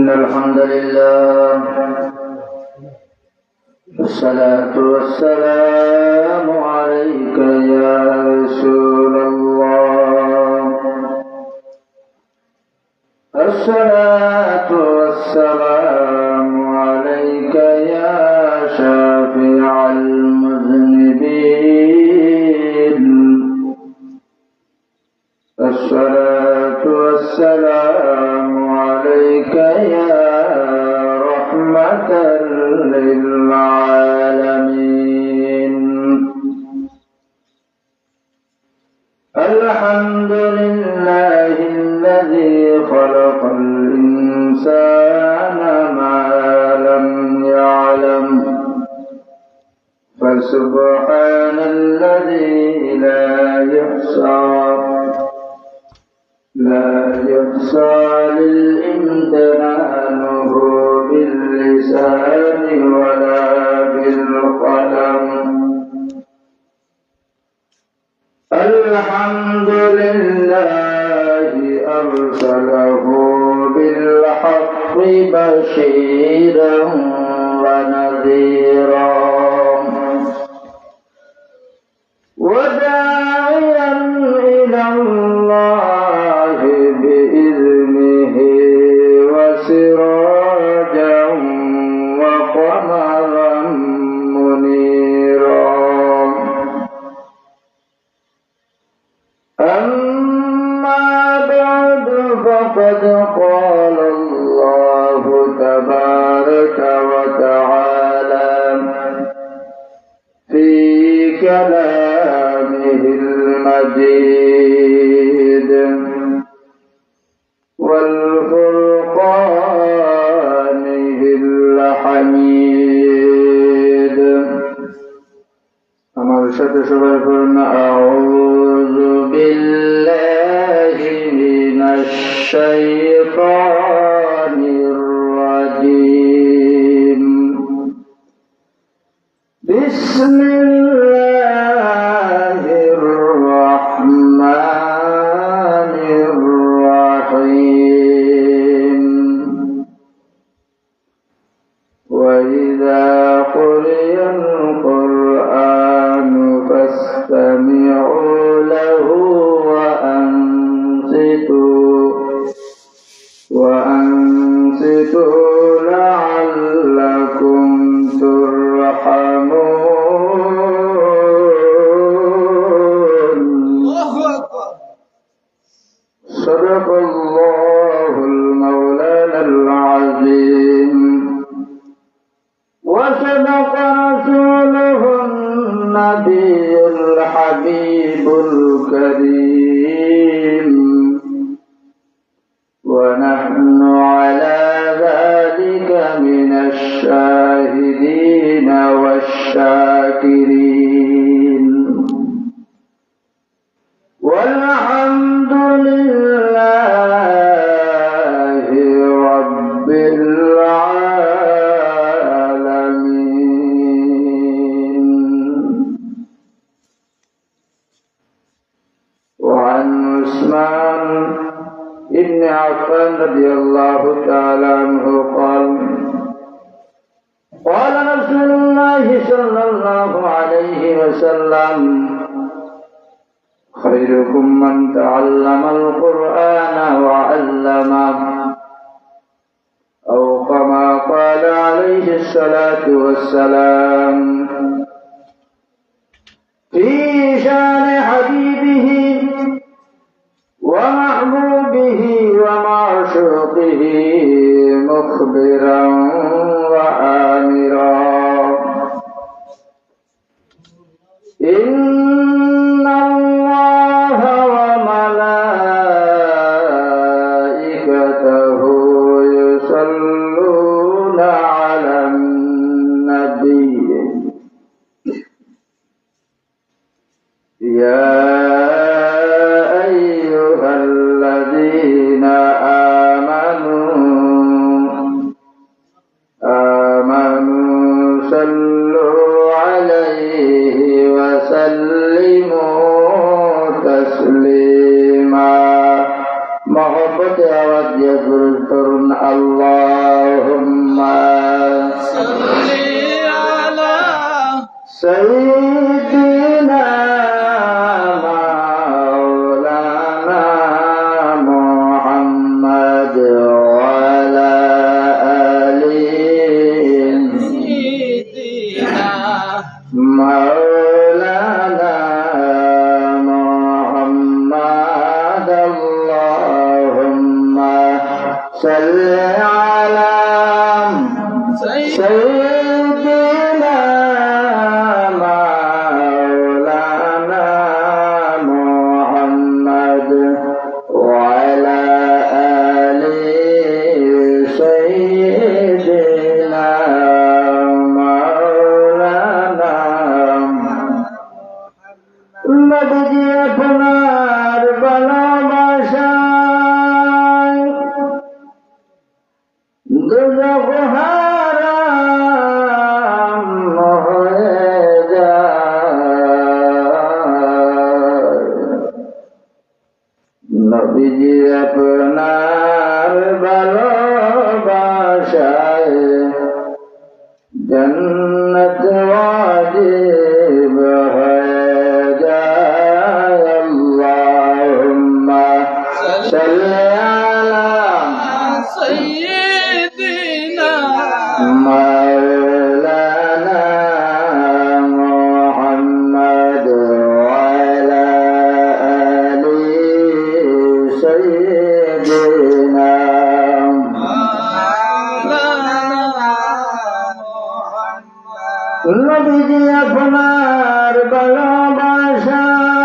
إن الحمد لله الصلاة والسلام عليك يا رسول الله. الصلاة والسلام الرجيم بسم النبي الحبيب الكريم. رسول الله صلى الله عليه وسلم. خيركم من تعلم القرآن وعلمه أو كما قال عليه الصلاة والسلام. في شان حبيبه ومحبوبه ومعشوقه مخبرا. mở নবীজি আপনার ভালোবাসায়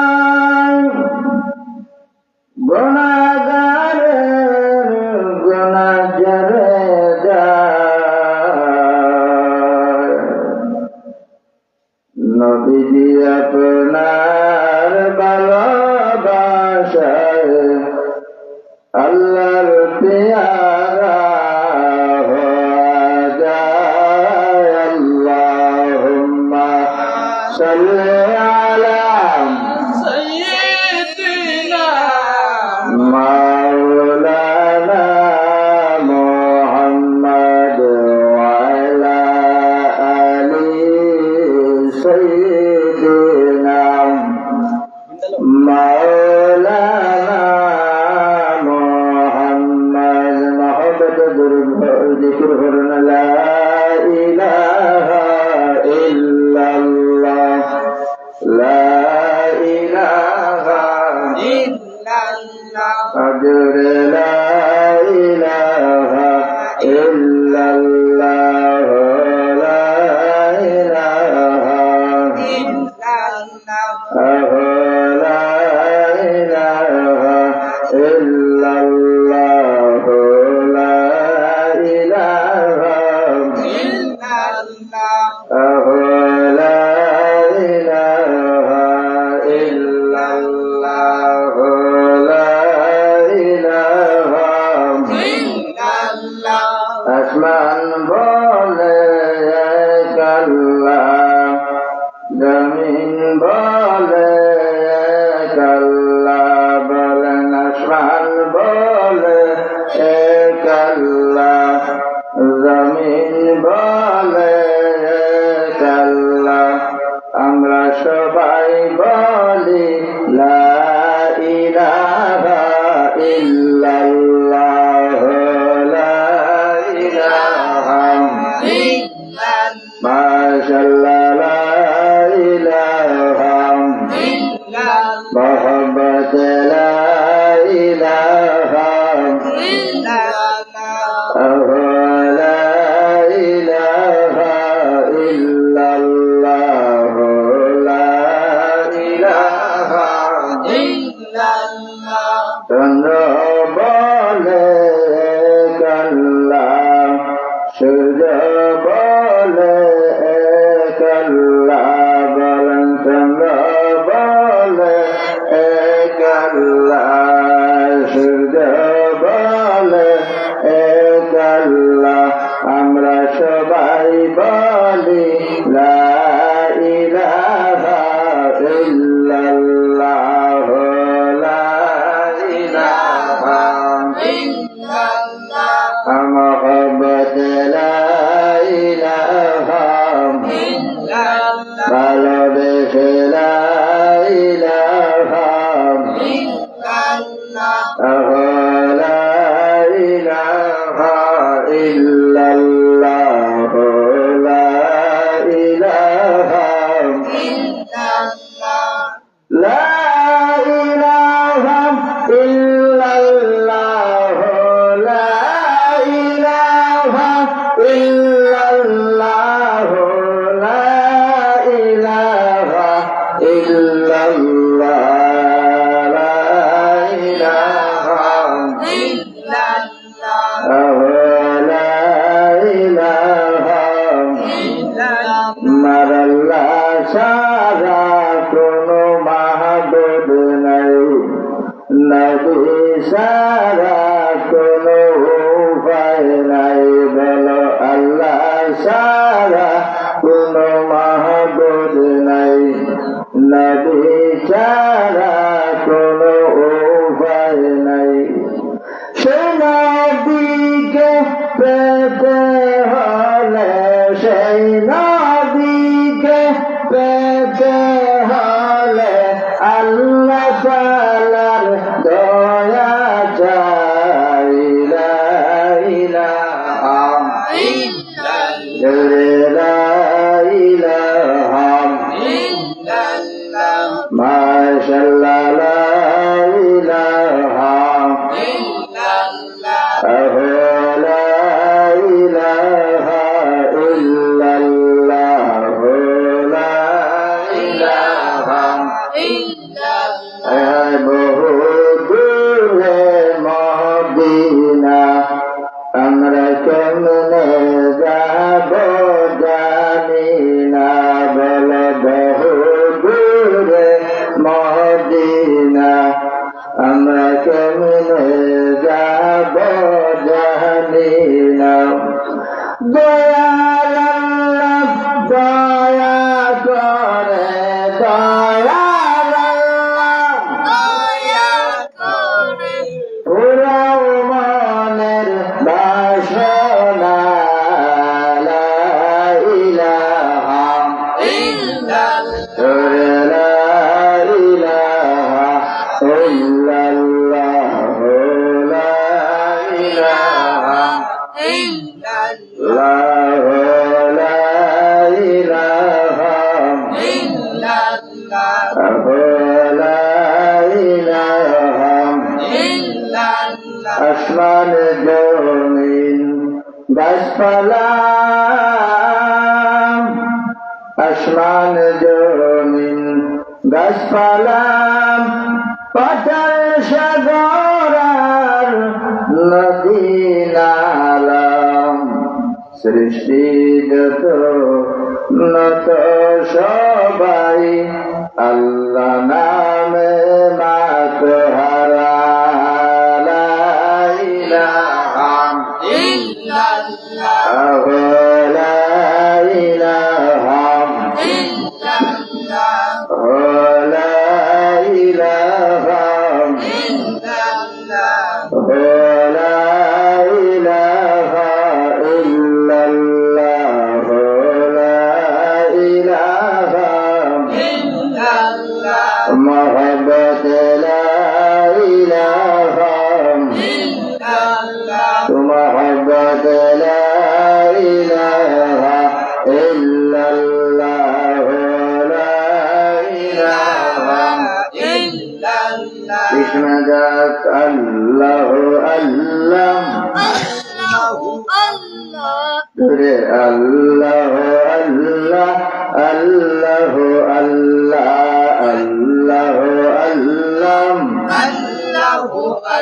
إلا الله কেমনে যাব জানি না আসমান জমিন গাছপালা আসমান জমিন গাছপালা পাতাল সাগর নদী নালা সৃষ্টি যত নত সবাই al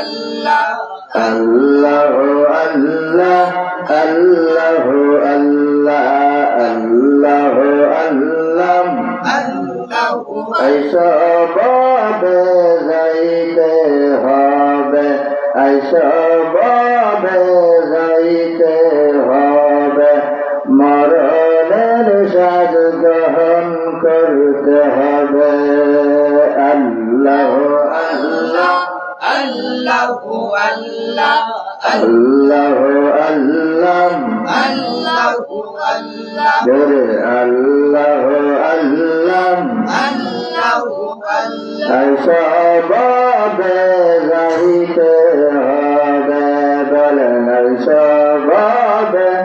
আল্লাহ আল্লাহ আল্লাহ আল্লাহ আল্লাহ আল্লাহ আল্লাহ ঐসব যাইতে হবে ঐসব যাইতে হবে মরণের সাজ গ্রহণ করতে হবে আল্লাহু আল্লাহ আল্লাহু আল্লাহ। আল্লাহু আল্লাহ। জোরে আল্লাহু আল্লাহ। আল্লাহু আল্লাহ। সবাবে গাইতে হবে। বলেন সবাবে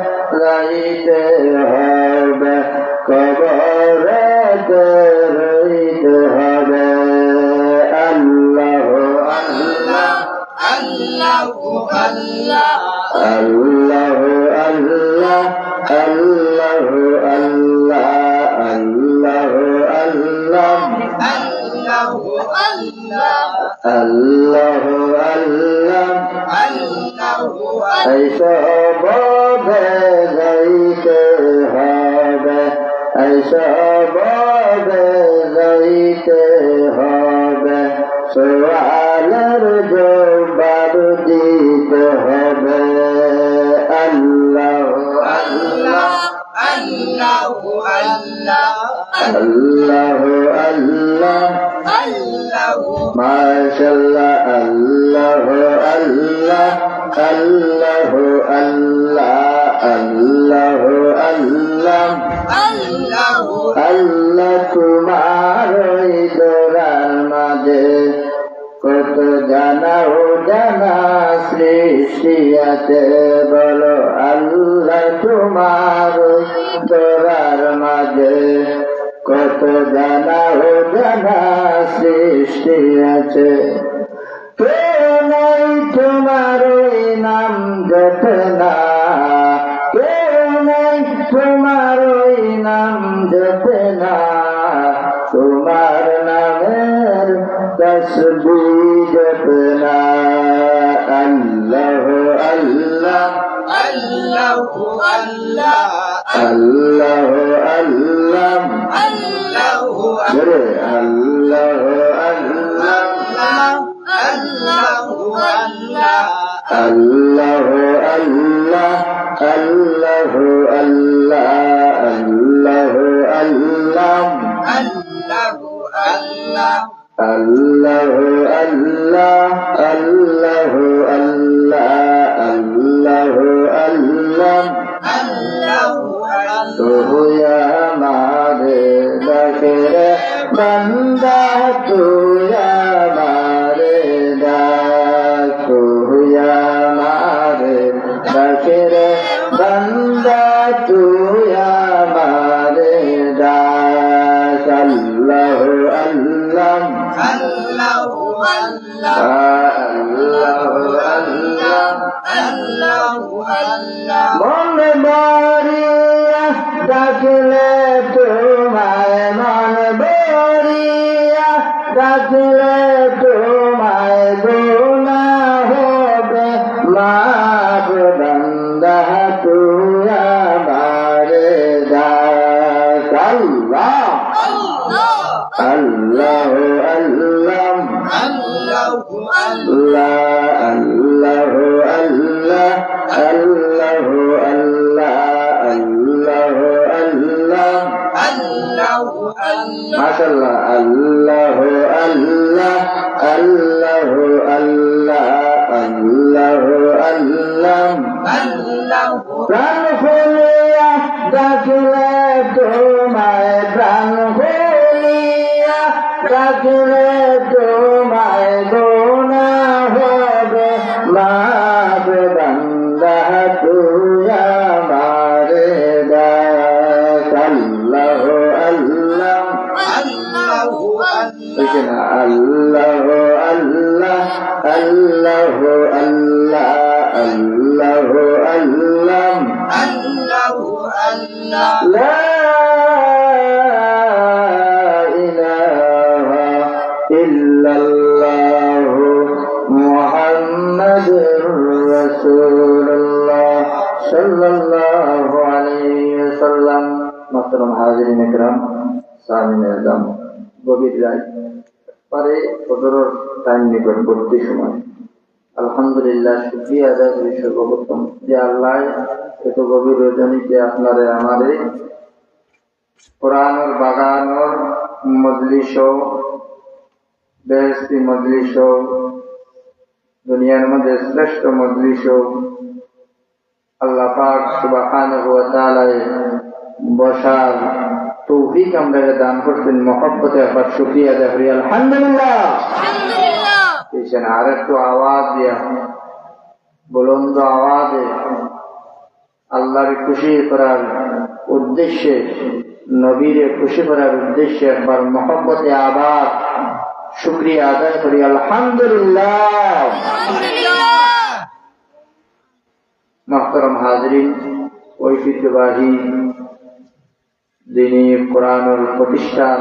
আল্লাহু আল্লাহ আল্লাহু আল্লাহ। আল্লাহু আল্লাহ আল্লাহু আল্লাহ আল্লাহু আল্লাহ আল্লাহু আল্লাহ আল্লাহু আল্লাহ হবে যাইতে হবে এইসব যাইতে হবে সোয়ালের জোবা আল্লাহ তোমার দোরার মাঝে কত জানা ও জানা সৃষ্টিয়াতে বলো আল্লাহ তোমার তোরার মাঝে? কত জানা ও জানা সৃষ্টি আছে? করতে সময়। আলহামদুলিল্লাহ সুফি আদায় সর্বপ্রথম যে আল্লাহ এত গভীর রজনী আপনারে, আমারে কোরআনর বাগানর মজলিস বেহস্তি মজলিস দুনিয়ার মধ্যে শ্রেষ্ঠ মজলিস আল্লাহ পাক সুবাহান হুয়া তালায় বসার তৌফিক আমরা দান করতেন মহব্বতে আবার সুফি আদায় করি। আলহামদুলিল্লাহ। দিচ্ছেন আর একটু আওয়াজ দিয়ে, বুলন্দ আওয়াজে আল্লাহর খুশি করার উদ্দেশ্যে, নবীরে খুশি করার উদ্দেশ্যে একবার মোহাম্মতে আবার শুক্রিয়া আদায় করি। আলহামদুলিল্লাহ। মহতরম হাজরিন, ঐতিহ্যবাহী যিনি কোরআনুল প্রতিষ্ঠান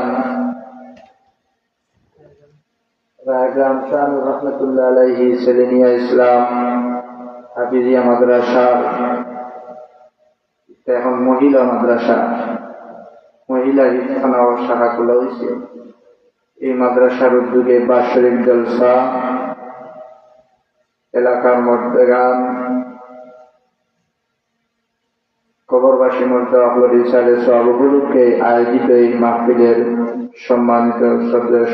উদ্যোগে বাৎসরিক জলসা, এলাকার মধ্যে গান কবরবাসী মধ্যে সব উপলক্ষে আয়োজিত এই মাহফিলের সম্মানিত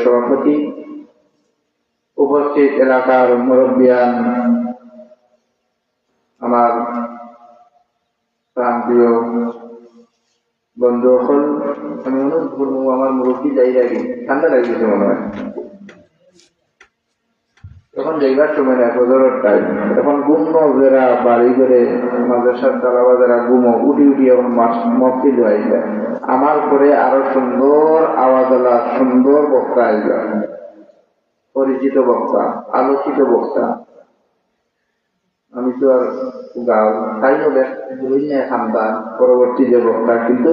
সভাপতি উপস্থিত এলাকার মুরব্বিয়ান, আমার প্রান্তীয় বন্ধু হল আমি অনুরোধ করব আমার মুরব্বী যাই আগে ঠান্ডা লাগছে মনে হয়। তখন যাইবার সময় না ফজরের টাইম তখন গুম্ম যারা বাড়ি করে মাদ্রাসার তালাবা যারা গুমো উঠি উঠি এখন আইবা আমার পরে আরও সুন্দর আওয়াজওয়ালা সুন্দর বক্তা আইবা পরিচিত বক্তা, আলোচিত বক্তা। আমি তো আর গাও তাই হলে বুঝি পরবর্তী যে বক্তা, কিন্তু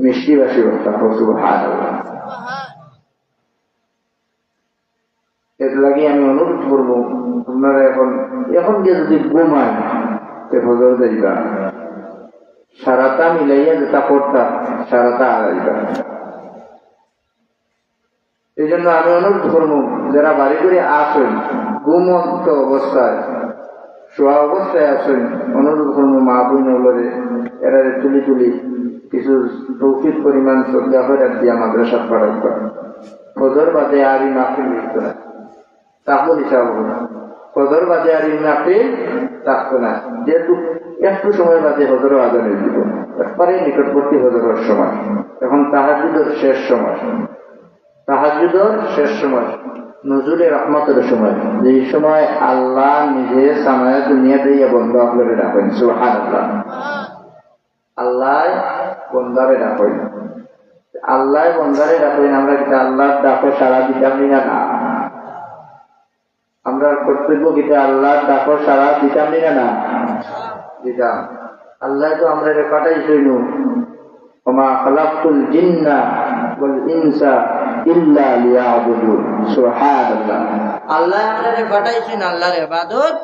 মিষ্টিবাসী বক্তা প্রচুর হার এর লাগে আমি অনুরোধ করব, আপনারা এখন এখন যে যদি ঘুমায়, তে ফজর সারাটা মিলাইয়া যেটা করতাম সারাটা আড়াইবা এই জন্য আমি অনুরোধ করব, যারা বাড়ি করে আসেন, ঘুমন্ত অবস্থায়, শোয়া অবস্থায় আসেন, অনুরোধ করব মা বোন এরা তুলি তুলি কিছু তৌফিক পরিমাণ শ্রদ্ধা করে দিয়া মাদ্রাসা পাঠান করেন। ফজর বাদে আর মাফিল লিখতো না তাহলে হিসাব হবে না। ফজর বাদে আর মাফিল থাকতো না। যেহেতু একটু সময় বাদে হজরও আজানের দিব একবারে নিকটবর্তী হজরের সময়। এখন তাহাজুদের শেষ সময়। তাহাজুদর শেষ সময়, নজরুলের রহমতের সময় সময় আল্লাহ নিজে বন্ধ ডাকেন সুহান আল্লাহ আল্লাহ বন্দারে ডাকেন আল্লাহ বন্দারে ডাকেন আমরা কিন্তু ডাকে সারা দিতাম না না? আমরা কর্তব্য কিন্তু আল্লাহ ডাকো সারা দিতাম না না? দিতাম। আল্লাহ তো আমরা পাঠাইছই নু ওমা জিন্না ওয়াল ইনসা ইল্লা লিয়াবুদুন সুবহানাল্লাহ। আল্লাহ আমাদের পাঠাইছেন আল্লাহর ইবাদত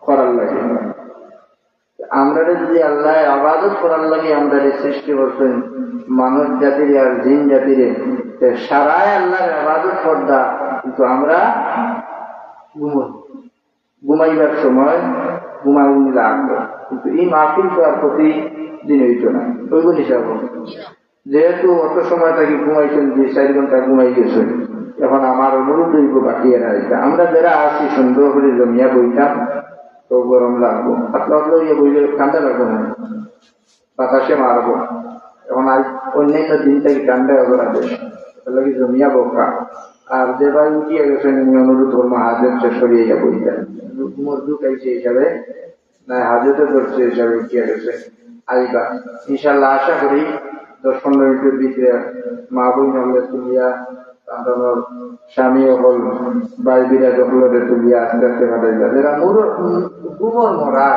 করার লাগে। আমরা যদি আল্লাহ আবাদত করার লাগে আমরা সৃষ্টি করছেন মানুষ জাতির আর জিন জাতির। সারাই আল্লাহর আবাদত পর্দা কিন্তু আমরা ঘুমাই। ঘুমাইবার সময় ঘুমাই লাগবে। কিন্তু এই মাহফিল তো আর প্রতিদিন হইত না। ওইগুলো হিসাব যেহেতু অত সময় তাকে ঘুমাইছেন দুই চার ঘণ্টা ঘুমাই গেছেন এখন আমার অনুরোধ হইব, বাকি আমরা যারা আছি সুন্দর করে জমিয়া বইতাম, তো গরম লাগবো। আপনার ইয়ে বইলে ঠান্ডা লাগবো না। বাতাসে মারবো। এখন আজ অন্যান্য দিন থেকে ঠান্ডায় হবে না বেশ। জমিয়া বোকা। আর যে ভাই উঠিয়ে গেছেন আমি অনুরোধ করব, হাজের সে সরিয়ে যাব ঘুমোর দুঃখ আইছে হিসাবে, না হাজতে ধরছে হিসাবে উঠিয়ে গেছে। আইবা। ইনশাল্লাহ আশা করি দশ পনেরো মিনিটের দিকে মা বোন হলে তুলিয়া তাদের স্বামী হল বাই বিরাজ হলরে তুলিয়া আস্তে আস্তে ফাটাইবা যারা মুর ঘুমর মরা